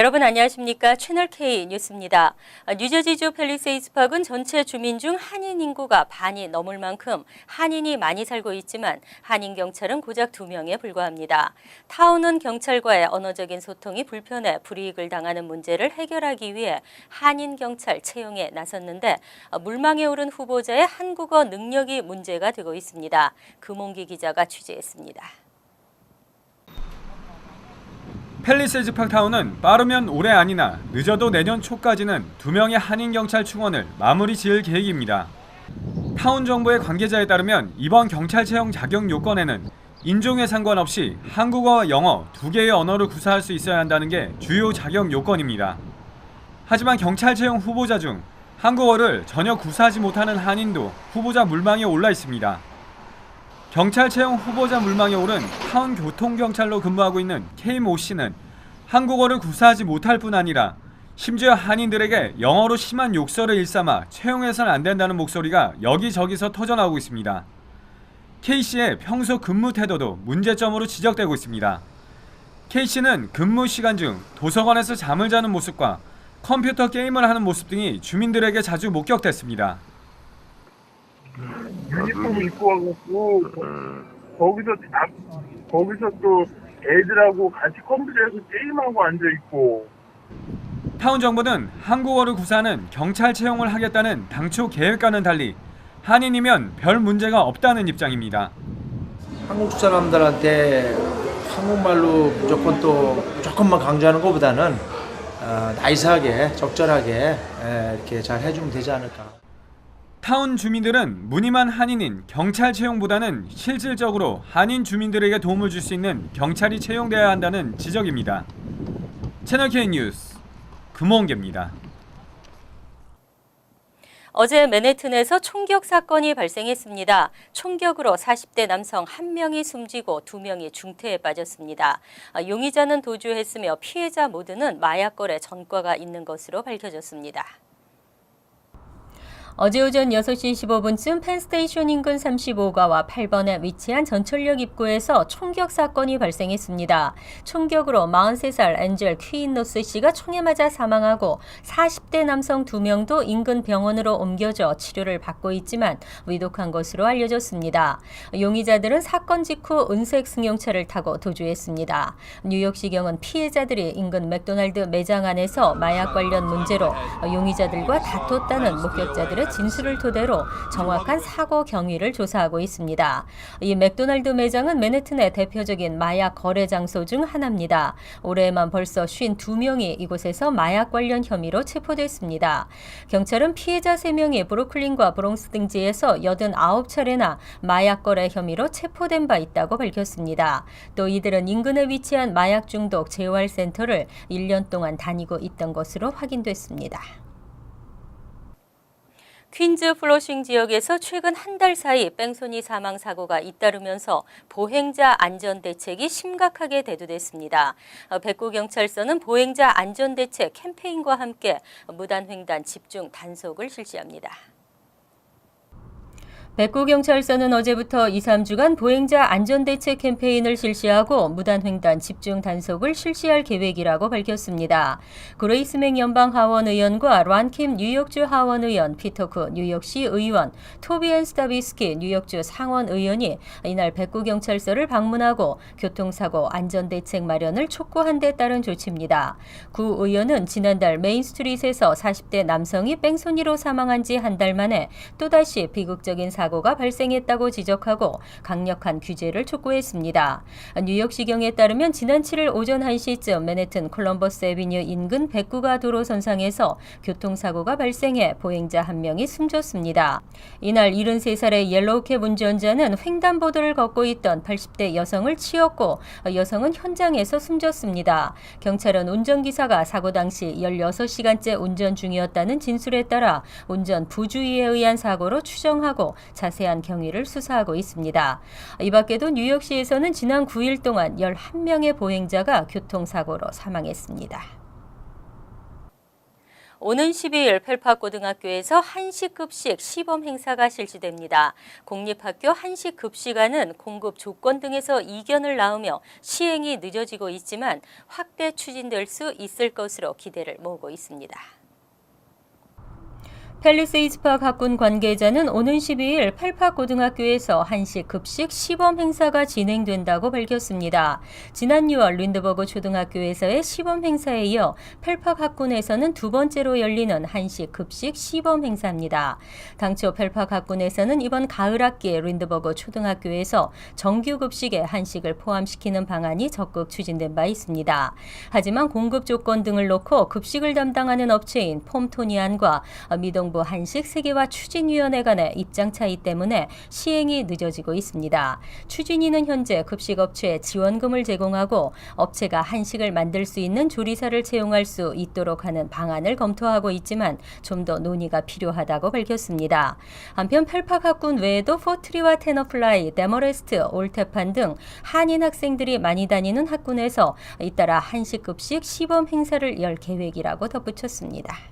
여러분 안녕하십니까? 채널 K 뉴스입니다. 아, 뉴저지주 팰리세이스 파크는 전체 주민 중 한인 인구가 반이 넘을 만큼 한인이 많이 살고 있지만 한인 경찰은 고작 두 명에 불과합니다. 타운은 경찰과의 언어적인 소통이 불편해 불이익을 당하는 문제를 해결하기 위해 한인 경찰 채용에 나섰는데 아, 물망에 오른 후보자의 한국어 능력이 문제가 되고 있습니다. 금홍기 기자가 취재했습니다. 팰리세이즈 파크타운은 빠르면 올해 아니나 늦어도 내년 초까지는 두 명의 한인 경찰 충원을 마무리 지을 계획입니다. 타운 정부의 관계자에 따르면 이번 경찰 채용 자격 요건에는 인종에 상관없이 한국어와 영어 두 개의 언어를 구사할 수 있어야 한다는 게 주요 자격 요건입니다. 하지만 경찰 채용 후보자 중 한국어를 전혀 구사하지 못하는 한인도 후보자 물망에 올라 있습니다. 경찰 채용 후보자 물망에 오른 타운 교통경찰로 근무하고 있는 K.모 씨는 한국어를 구사하지 못할 뿐 아니라 심지어 한인들에게 영어로 심한 욕설을 일삼아 채용해서는 안 된다는 목소리가 여기저기서 터져나오고 있습니다. K 씨의 평소 근무 태도도 문제점으로 지적되고 있습니다. K 씨는 근무 시간 중 도서관에서 잠을 자는 모습과 컴퓨터 게임을 하는 모습 등이 주민들에게 자주 목격됐습니다. 유니폼 입고 와갖고 거기서 자, 거기서 또 애들하고 같이 컴퓨터에서 게임하고 앉아 있고 타운 정부는 한국어를 구사하는 경찰 채용을 하겠다는 당초 계획과는 달리 한인이면 별 문제가 없다는 입장입니다. 한국 사람들한테 한국말로 무조건 또 무조건만 강조하는 것보다는 어, 나이스하게 적절하게 에, 이렇게 잘 해주면 되지 않을까. 타운 주민들은 무늬만 한인인 경찰 채용보다는 실질적으로 한인 주민들에게 도움을 줄 수 있는 경찰이 채용돼야 한다는 지적입니다. 채널 K 뉴스 금원계입니다. 어제 맨해튼에서 총격 사건이 발생했습니다. 총격으로 40대 남성 한 명이 숨지고 두 명이 중태에 빠졌습니다. 아, 용의자는 도주했으며 피해자 모두는 마약 거래 전과가 있는 것으로 밝혀졌습니다. 어제 오전 6시 15분쯤 펜스테이션 인근 35가와 8번에 위치한 전철역 입구에서 총격 사건이 발생했습니다. 총격으로 43살 엔젤 퀴인노스 씨가 총에 맞아 사망하고 40대 남성 2명도 인근 병원으로 옮겨져 치료를 받고 있지만 위독한 것으로 알려졌습니다. 용의자들은 사건 직후 은색 승용차를 타고 도주했습니다. 뉴욕시경은 피해자들이 인근 맥도날드 매장 안에서 마약 관련 문제로 용의자들과 다퉜다는 목격자들의 진술을 토대로 정확한 사고 경위를 조사하고 있습니다. 이 맥도날드 매장은 맨해튼의 대표적인 마약 거래 장소 중 하나입니다. 올해만 벌써 52명이 이곳에서 마약 관련 혐의로 체포됐습니다. 경찰은 피해자 3명이 브루클린과 브롱스 등지에서 89차례나 마약 거래 혐의로 체포된 바 있다고 밝혔습니다. 또 이들은 인근에 위치한 마약 중독 재활센터를 1년 동안 다니고 있던 것으로 확인됐습니다. 퀸즈 플러싱 지역에서 최근 한 달 사이 뺑소니 사망 사고가 잇따르면서 보행자 안전 대책이 심각하게 대두됐습니다. 어, 백구 경찰서는 보행자 안전 대책 캠페인과 함께 무단 횡단 집중 단속을 실시합니다. 백구경찰서는 어제부터 2, 3주간 보행자 안전대책 캠페인을 실시하고 무단횡단 집중 단속을 실시할 계획이라고 밝혔습니다. 그레이스맥 연방 하원 의원과 란킴 뉴욕주 하원 의원, 피터크 뉴욕시 의원, 토비앤 스타비스키 뉴욕주 상원 의원이 이날 백구경찰서를 방문하고 교통사고 안전대책 마련을 촉구한 데 따른 조치입니다. 구 의원은 지난달 메인스트리트에서 40대 남성이 뺑소니로 사망한 지 한 달 만에 또다시 비극적인 사고 가 발생했다고 지적하고 강력한 규제를 촉구했습니다. 뉴욕시경에 따르면 지난 7일 오전 1시쯤 맨해튼 콜럼버스 에비뉴 인근 백구가 도로 선상에서 교통사고가 발생해 보행자 한 명이 숨졌습니다. 이날 73살의 옐로우캡 운전자는 횡단보도를 걷고 있던 80대 여성을 치었고 여성은 현장에서 숨졌습니다. 경찰은 운전기사가 사고 당시 16시간째 운전 중이었다는 진술에 따라 운전 부주의에 의한 사고로 추정하고 자세한 경위를 수사하고 있습니다. 이 밖에도 뉴욕시에서는 지난 9일 동안 11명의 보행자가 교통사고로 사망했습니다. 오는 12일 펠파고등학교에서 한식급식 시범 행사가 실시됩니다. 공립학교 한식급식안은 공급 조건 등에서 이견을 낳으며 시행이 늦어지고 있지만 확대 추진될 수 있을 것으로 기대를 모으고 있습니다. 팰리세이즈파크 학군 관계자는 오는 12일 펠파 고등학교에서 한식 급식 시범 행사가 진행된다고 밝혔습니다. 지난 6월 린드버그 초등학교에서의 시범 행사에 이어 펠파 학군에서는 두 번째로 열리는 한식 급식 시범 행사입니다. 당초 펠파 학군에서는 이번 가을 학기에 린드버그 초등학교에서 정규 급식에 한식을 포함시키는 방안이 적극 추진된 바 있습니다. 하지만 공급 조건 등을 놓고 급식을 담당하는 업체인 폼토니안과 미동 정부 한식 세계화 추진위원회 간의 입장 차이 때문에 시행이 늦어지고 있습니다. 추진위는 현재 급식업체에 지원금을 제공하고 업체가 한식을 만들 수 있는 조리사를 채용할 수 있도록 하는 방안을 검토하고 있지만 좀 더 논의가 필요하다고 밝혔습니다. 한편 펠팍 학군 외에도 포트리와 테너플라이, 데머레스트, 올테판 등 한인 학생들이 많이 다니는 학군에서 잇따라 한식 급식 시범 행사를 열 계획이라고 덧붙였습니다.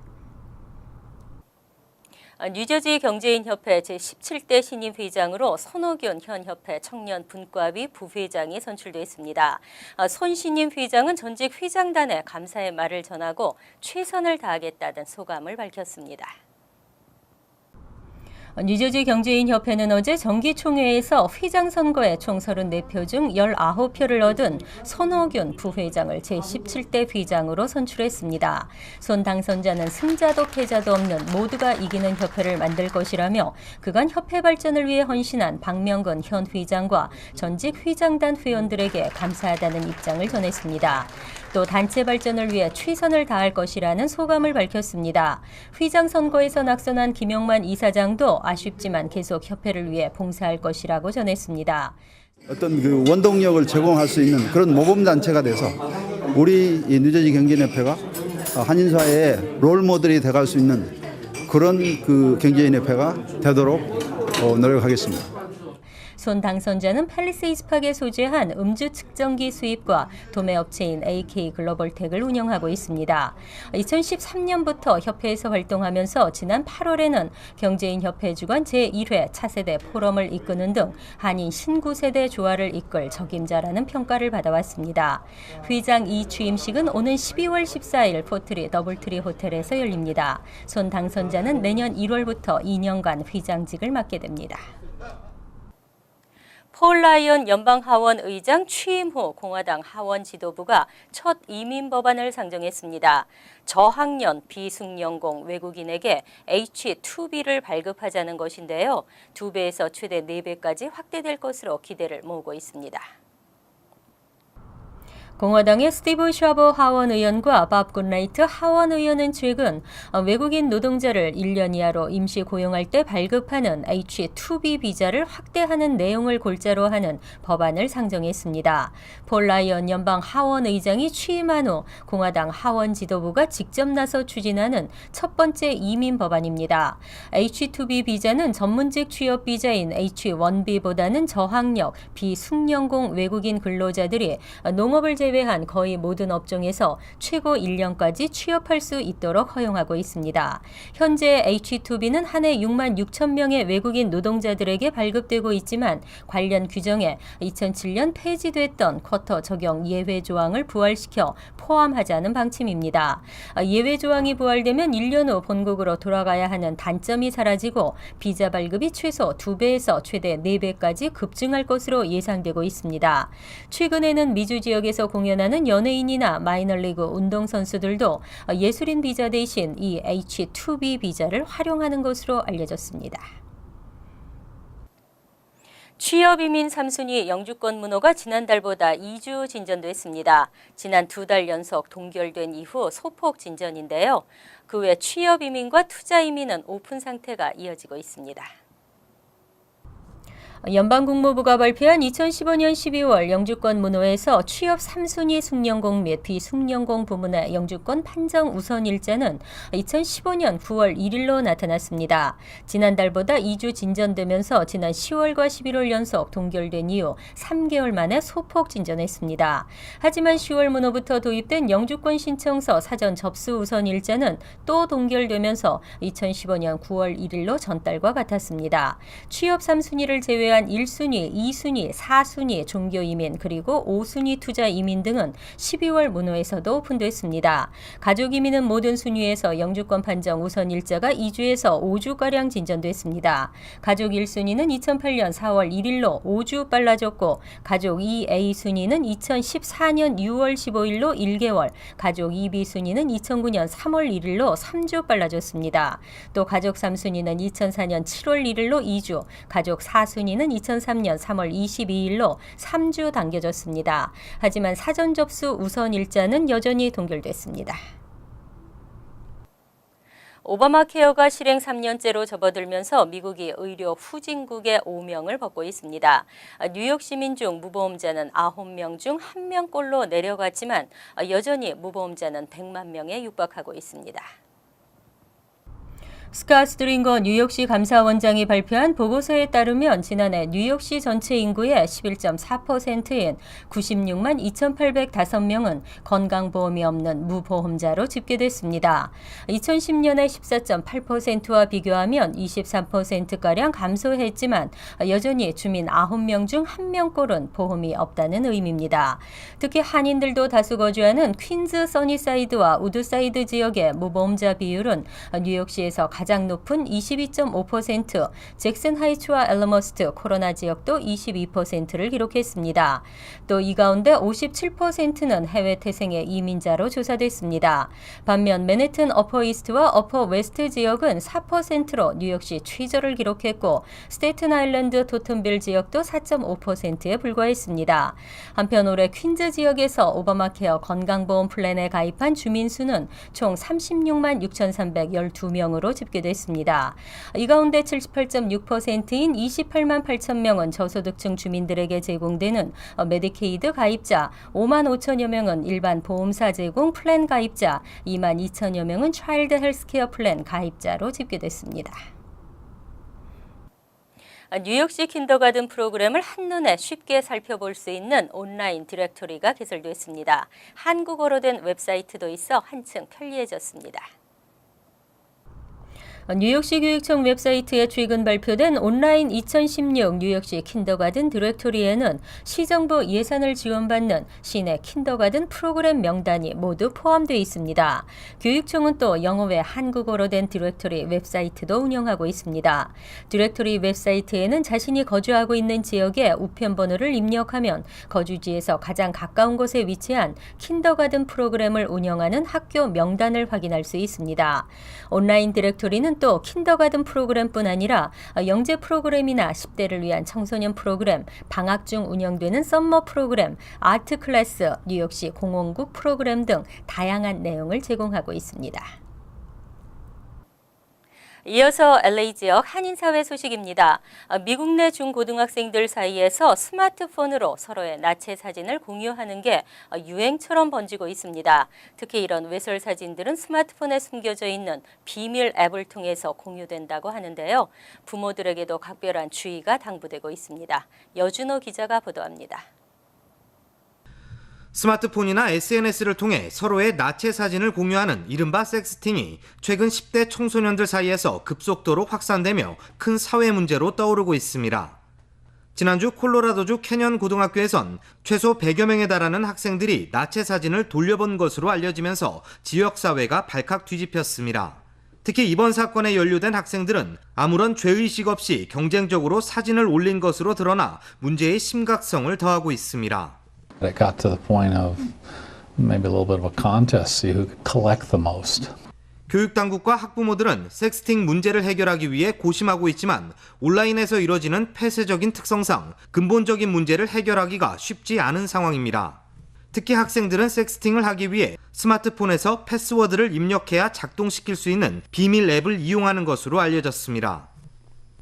아, 뉴저지 경제인협회 제17대 신임 회장으로 손호균 현 협회 청년 분과위 부회장이 선출됐습니다. 아, 손 신임 회장은 전직 회장단에 감사의 말을 전하고 최선을 다하겠다는 소감을 밝혔습니다. 뉴저지 경제인 협회는 어제 정기총회에서 회장 선거에 총 34표 중 19표를 얻은 손호균 부회장을 제17대 회장으로 선출했습니다. 손 당선자는 승자도 패자도 없는 모두가 이기는 협회를 만들 것이라며 그간 협회 발전을 위해 헌신한 박명근 현 회장과 전직 회장단 회원들에게 감사하다는 입장을 전했습니다. 또 단체 발전을 위해 최선을 다할 것이라는 소감을 밝혔습니다. 회장 선거에서 낙선한 김영만 이사장도 아쉽지만 계속 협회를 위해 봉사할 것이라고 전했습니다. 어떤 그 원동력을 제공할 수 있는 그런 모범 단체가 돼서 우리 이 뉴저지 경제인협회가 한인사회의 롤 모델이 돼갈 수 있는 그런 그 경제인협회가 되도록 어, 노력하겠습니다. 손 당선자는 팰리세이스 팍에 소재한 음주 측정기 수입과 도매 업체인 AK 글로벌텍을 운영하고 있습니다. 2013년부터 협회에서 활동하면서 지난 8월에는 경제인 협회 주관 제1회 차세대 포럼을 이끄는 등 한인 신구 세대 조화를 이끌 적임자라는 평가를 받아왔습니다. 회장 이 취임식은 오는 12월 14일 포트리 더블트리 호텔에서 열립니다. 손 당선자는 내년 1월부터 2년간 회장직을 맡게 됩니다. 폴 라이언 연방 하원 의장 취임 후 공화당 하원 지도부가 첫 이민 법안을 상정했습니다. 저학년 비숙련공 외국인에게 H-2B를 발급하자는 것인데요. 두 배에서 최대 네 배까지 확대될 것으로 기대를 모으고 있습니다. 공화당의 스티브 샤버 하원 의원과 밥 굿라이트 하원 의원은 최근 외국인 노동자를 1년 이하로 임시 고용할 때 발급하는 H-2B 비자를 확대하는 내용을 골자로 하는 법안을 상정했습니다. 폴 라이언 연방 하원 의장이 취임한 후 공화당 하원 지도부가 직접 나서 추진하는 첫 번째 이민 법안입니다. H-2B 비자는 전문직 취업 비자인 H-1B보다는 저학력, 비숙련공 외국인 근로자들이 농업을 제 제외한 거의 모든 업종에서 최고 1년까지 취업할 수 있도록 허용하고 있습니다. 현재 H2B는 한 해 6만 6천 명의 외국인 노동자들에게 발급되고 있지만 관련 규정에 2007년 폐지됐던 쿼터 적용 예외 조항을 부활시켜 포함하자는 방침입니다. 예외 조항이 부활되면 1년 후 본국으로 돌아가야 하는 단점이 사라지고 비자 발급이 최소 2배에서 최대 4배까지 급증할 것으로 예상되고 있습니다. 최근에는 미주 지역에서 공연하는 연예인이나 마이너리그 운동선수들도 예술인 비자 대신 이 H2B 비자를 활용하는 것으로 알려졌습니다. 취업 이민 3순위 영주권 문호가 지난달보다 2주 진전됐습니다. 지난 두 달 연속 동결된 이후 소폭 진전인데요. 그 외 취업 이민과 투자 이민은 오픈 상태가 이어지고 있습니다. 연방국무부가 발표한 2015년 12월 영주권 문호에서 취업 3순위 숙련공 및 비숙련공 부문의 영주권 판정 우선 일자는 2015년 9월 1일로 나타났습니다. 지난달보다 2주 진전되면서 지난 10월과 11월 연속 동결된 이후 3개월 만에 소폭 진전했습니다. 하지만 10월 문호부터 도입된 영주권 신청서 사전 접수 우선 일자는 또 동결되면서 2015년 9월 1일로 전달과 같았습니다. 취업 3순위를 제외 한 1순위, 2순위, 4순위 종교 이민 그리고 5순위 투자 이민 등은 12월 문호에서도 오픈됐습니다. 가족 이민은 모든 순위에서 영주권 판정 우선 일자가 2주에서 5주가량 진전됐습니다. 가족 1순위는 2008년 4월 1일로 5주 빨라졌고 가족 2A 순위는 2014년 6월 15일로 1개월, 가족 2B 순위는 2009년 3월 1일로 3주 빨라졌습니다. 또 가족 3순위는 2004년 7월 1일로 2주, 가족 4순위는 2003년 3월 22일로 3주 당겨졌습니다. 하지만 사전 접수 우선 일자는 여전히 동결됐습니다. 오바마 케어가 실행 3년째로 접어들면서 미국이 의료 후진국의 오명을 벗고 있습니다. 뉴욕 시민 중 무보험자는 9명 중 1명꼴로 내려갔지만 여전히 무보험자는 100만 명에 육박하고 있습니다. 스카 스트링거 뉴욕시 감사원장이 발표한 보고서에 따르면 지난해 뉴욕시 전체 인구의 11.4%인 96만 2,805명은 건강보험이 없는 무보험자로 집계됐습니다. 2010년의 14.8%와 비교하면 23%가량 감소했지만 여전히 주민 9명 중 1명꼴은 보험이 없다는 의미입니다. 특히 한인들도 다수 거주하는 퀸즈 써니사이드와 우드사이드 지역의 무보험자 비율은 뉴욕시에서 가장 높은 22.5%, 잭슨 하이츠와 엘러머스트, 코로나 지역도 22%를 기록했습니다. 또 이 가운데 57%는 해외 태생의 이민자로 조사됐습니다. 반면 맨해튼 어퍼 이스트와 어퍼 웨스트 지역은 4%로 뉴욕시 최저를 기록했고 스테이튼 아일랜드 토튼빌 지역도 4.5%에 불과했습니다. 한편 올해 퀸즈 지역에서 오바마 케어 건강보험 플랜에 가입한 주민 수는 총 36만 6,312명으로 집계 됐습니다. 이 가운데 78.6%인 28만 8천 명은 저소득층 주민들에게 제공되는 메디케이드 가입자, 5만 5천여 명은 일반 보험사 제공 플랜 가입자, 2만 2천여 명은 차일드 헬스케어 플랜 가입자로 집계됐습니다. 뉴욕시 킨더가든 프로그램을 한눈에 쉽게 살펴볼 수 있는 온라인 디렉토리가 개설됐습니다. 한국어로 된 웹사이트도 있어 한층 편리해졌습니다. 뉴욕시 교육청 웹사이트에 최근 발표된 온라인 2016 뉴욕시 킨더가든 디렉토리에는 시정부 예산을 지원받는 시내 킨더가든 프로그램 명단이 모두 포함되어 있습니다. 교육청은 또 영어 외 한국어로 된 디렉토리 웹사이트도 운영하고 있습니다. 디렉토리 웹사이트에는 자신이 거주하고 있는 지역의 우편번호를 입력하면 거주지에서 가장 가까운 곳에 위치한 킨더가든 프로그램을 운영하는 학교 명단을 확인할 수 있습니다. 온라인 디렉토리는 또 킨더가든 프로그램뿐 아니라 영재 프로그램이나 10대를 위한 청소년 프로그램, 방학 중 운영되는 썸머 프로그램, 아트 클래스, 뉴욕시 공원국 프로그램 등 다양한 내용을 제공하고 있습니다. 이어서 LA 지역 한인사회 소식입니다. 미국 내 중고등학생들 사이에서 스마트폰으로 서로의 나체 사진을 공유하는 게 유행처럼 번지고 있습니다. 특히 이런 외설 사진들은 스마트폰에 숨겨져 있는 비밀 앱을 통해서 공유된다고 하는데요. 부모들에게도 각별한 주의가 당부되고 있습니다. 여준호 기자가 보도합니다. 스마트폰이나 SNS를 통해 서로의 나체 사진을 공유하는 이른바 섹스팅이 최근 10대 청소년들 사이에서 급속도로 확산되며 큰 사회 문제로 떠오르고 있습니다. 지난주 콜로라도주 캐년 고등학교에선 최소 100여 명에 달하는 학생들이 나체 사진을 돌려본 것으로 알려지면서 지역사회가 발칵 뒤집혔습니다. 특히 이번 사건에 연루된 학생들은 아무런 죄의식 없이 경쟁적으로 사진을 올린 것으로 드러나 문제의 심각성을 더하고 있습니다. It got to the point of maybe a little bit of a contest, see who could collect the most. 교육당국과 학부모들은 섹스팅 문제를 해결하기 위해 고심하고 있지만 온라인에서 이뤄지는 폐쇄적인 특성상 근본적인 문제를 해결하기가 쉽지 않은 상황입니다. 특히 학생들은 섹스팅을 하기 위해 스마트폰에서 패스워드를 입력해야 작동시킬 수 있는 비밀 앱을 이용하는 것으로 알려졌습니다.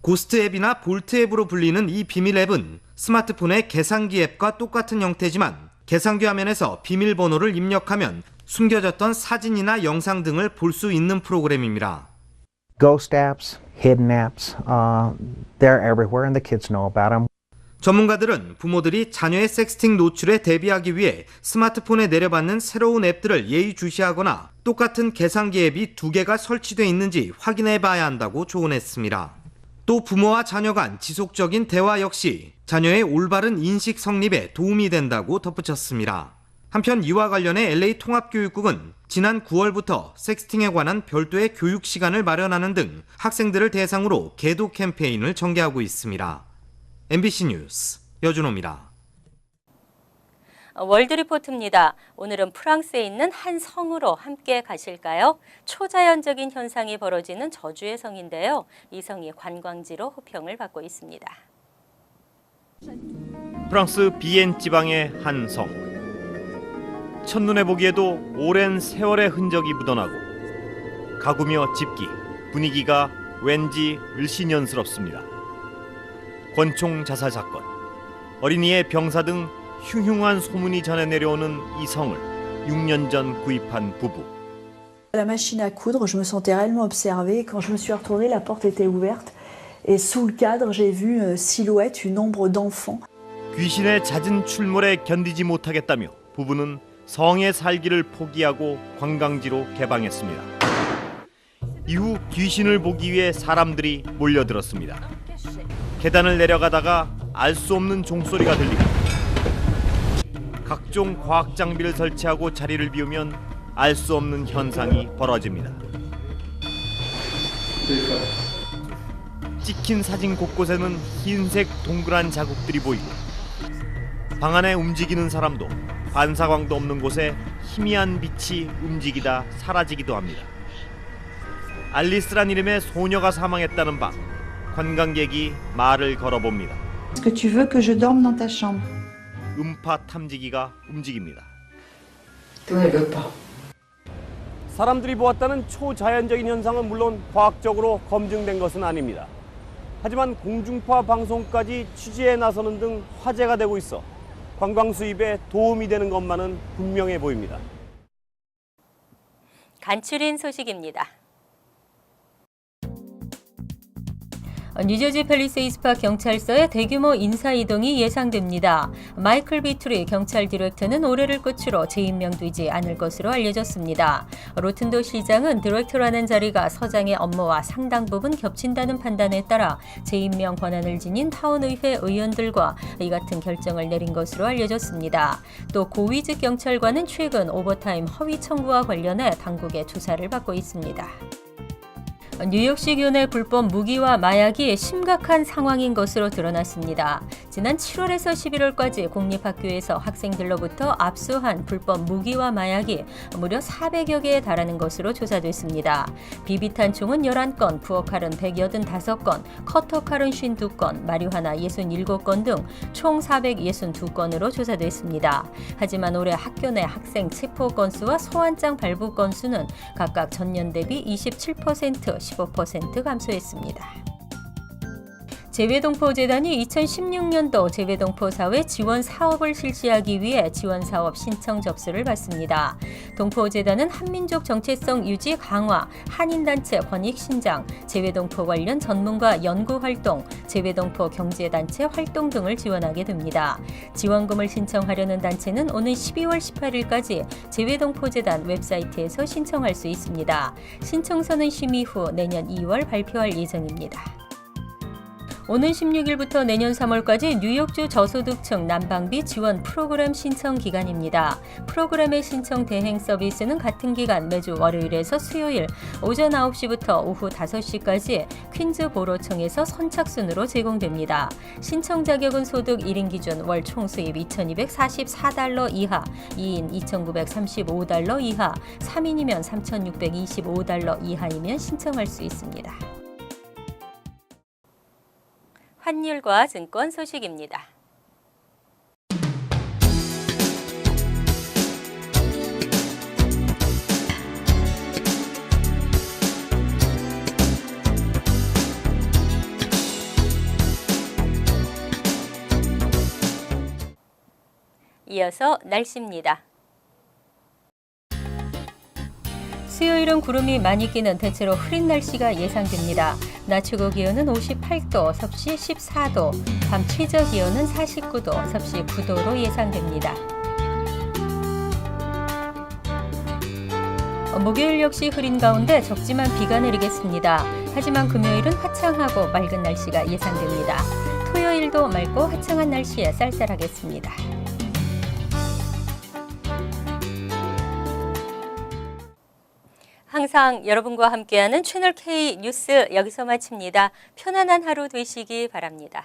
고스트 앱이나 볼트 앱으로 불리는 이 비밀 앱은 스마트폰의 계산기 앱과 똑같은 형태지만 계산기 화면에서 비밀번호를 입력하면 숨겨졌던 사진이나 영상 등을 볼 수 있는 프로그램입니다. ghost apps, hidden apps, uh, they're everywhere and the kids know about them. 전문가들은 부모들이 자녀의 섹스팅 노출에 대비하기 위해 스마트폰에 내려받는 새로운 앱들을 예의주시하거나 똑같은 계산기 앱이 두 개가 설치되어 있는지 확인해 봐야 한다고 조언했습니다. 또 부모와 자녀 간 지속적인 대화 역시 자녀의 올바른 인식 성립에 도움이 된다고 덧붙였습니다. 한편 이와 관련해 LA 통합교육국은 지난 9월부터 섹스팅에 관한 별도의 교육 시간을 마련하는 등 학생들을 대상으로 계도 캠페인을 전개하고 있습니다. MBC 뉴스 여준호입니다. 월드 리포트입니다. 오늘은 프랑스에 있는 한 성으로 함께 가실까요? 초자연적인 현상이 벌어지는 저주의 성인데요. 이 성이 관광지로 호평을 받고 있습니다. 프랑스 비엔 지방의 한 성. 첫눈에 보기에도 오랜 세월의 흔적이 묻어나고 가구며 집기, 분위기가 왠지 을씨년스럽습니다. 권총 자살 사건, 어린이의 병사 등 흉흉한 소문이 전해 내려오는 이 성을 6년 전 구입한 부부. La machine à coudre, je me sentais réellement observée. Quand je me suis retournée, la porte était ouverte. Et sous le cadre, j'ai vu une silhouette, une ombre d'enfant. 귀신의 잦은 출몰에 견디지 못하겠다며 부부는 성의 살기를 포기하고 관광지로 개방했습니다. 이후 귀신을 보기 위해 사람들이 몰려들었습니다. 계단을 내려가다가 알 수 없는 종소리가 들리고 각종 과학 장비를 설치하고 자리를 비우면 알 수 없는 현상이 벌어집니다. 찍힌 사진 곳곳에는 흰색 동그란 자국들이 보이고 방 안에 움직이는 사람도 반사광도 없는 곳에 희미한 빛이 움직이다 사라지기도 합니다. 알리스란 이름의 소녀가 사망했다는 밤 관광객이 말을 걸어봅니다. Est-ce que tu veux que je dorme dans ta chambre 음파 탐지기가 움직입니다. 사람들이 보았다는 초자연적인 현상은 물론 과학적으로 검증된 것은 아닙니다. 하지만 공중파 방송까지 취재에 나서는 등 화제가 되고 있어 관광 수입에 도움이 되는 것만은 분명해 보입니다. 간추린 소식입니다. 뉴저지 팰리세이스파 경찰서의 대규모 인사 이동이 예상됩니다. 마이클 비트리 경찰 디렉터는 올해를 끝으로 재임명되지 않을 것으로 알려졌습니다. 로튼도 시장은 디렉터라는 자리가 서장의 업무와 상당 부분 겹친다는 판단에 따라 재임명 권한을 지닌 타운의회 의원들과 이 같은 결정을 내린 것으로 알려졌습니다. 또 고위직 경찰관은 최근 오버타임 허위 청구와 관련해 당국의 조사를 받고 있습니다. 뉴욕시 교내 불법 무기와 마약이 심각한 상황인 것으로 드러났습니다. 지난 7월에서 11월까지 공립학교에서 학생들로부터 압수한 불법 무기와 마약이 무려 400여 개에 달하는 것으로 조사됐습니다. 비비탄 총은 11건, 부엌칼은 185건, 커터칼은 52건, 마리화나 67건 등 총 462건으로 조사됐습니다. 하지만 올해 학교 내 학생 체포 건수와 소환장 발부 건수는 각각 전년 대비 27%, 15% 감소했습니다. 재외동포재단이 2016년도 재외동포 사회 지원 사업을 실시하기 위해 지원 사업 신청 접수를 받습니다. 동포재단은 한민족 정체성 유지 강화, 한인단체 권익 신장, 재외동포 관련 전문가 연구 활동, 재외동포 경제단체 활동 등을 지원하게 됩니다. 지원금을 신청하려는 단체는 오는 12월 18일까지 재외동포재단 웹사이트에서 신청할 수 있습니다. 신청서는 심의 후 내년 2월 발표할 예정입니다. 오는 16일부터 내년 3월까지 뉴욕주 저소득층 난방비 지원 프로그램 신청 기간입니다. 프로그램의 신청 대행 서비스는 같은 기간 매주 월요일에서 수요일 오전 9시부터 오후 5시까지 퀸즈 보로청에서 선착순으로 제공됩니다. 신청 자격은 소득 1인 기준 월 총수입 2,244달러 이하, 2인 2,935달러 이하, 3인이면 3,625달러 이하이면 신청할 수 있습니다. 환율과 증권 소식입니다. 이어서 날씨입니다. 수요일은 구름이 많이 끼는 대체로 흐린 날씨가 예상됩니다. 낮 최고 기온은 58도, 섭씨 14도, 밤 최저 기온은 49도, 섭씨 9도로 예상됩니다. 어, 목요일 역시 흐린 가운데 적지만 비가 내리겠습니다. 하지만 금요일은 화창하고 맑은 날씨가 예상됩니다. 토요일도 맑고 화창한 날씨에 쌀쌀하겠습니다. 항상 여러분과 함께하는 채널 K 뉴스 여기서 마칩니다. 편안한 하루 되시기 바랍니다.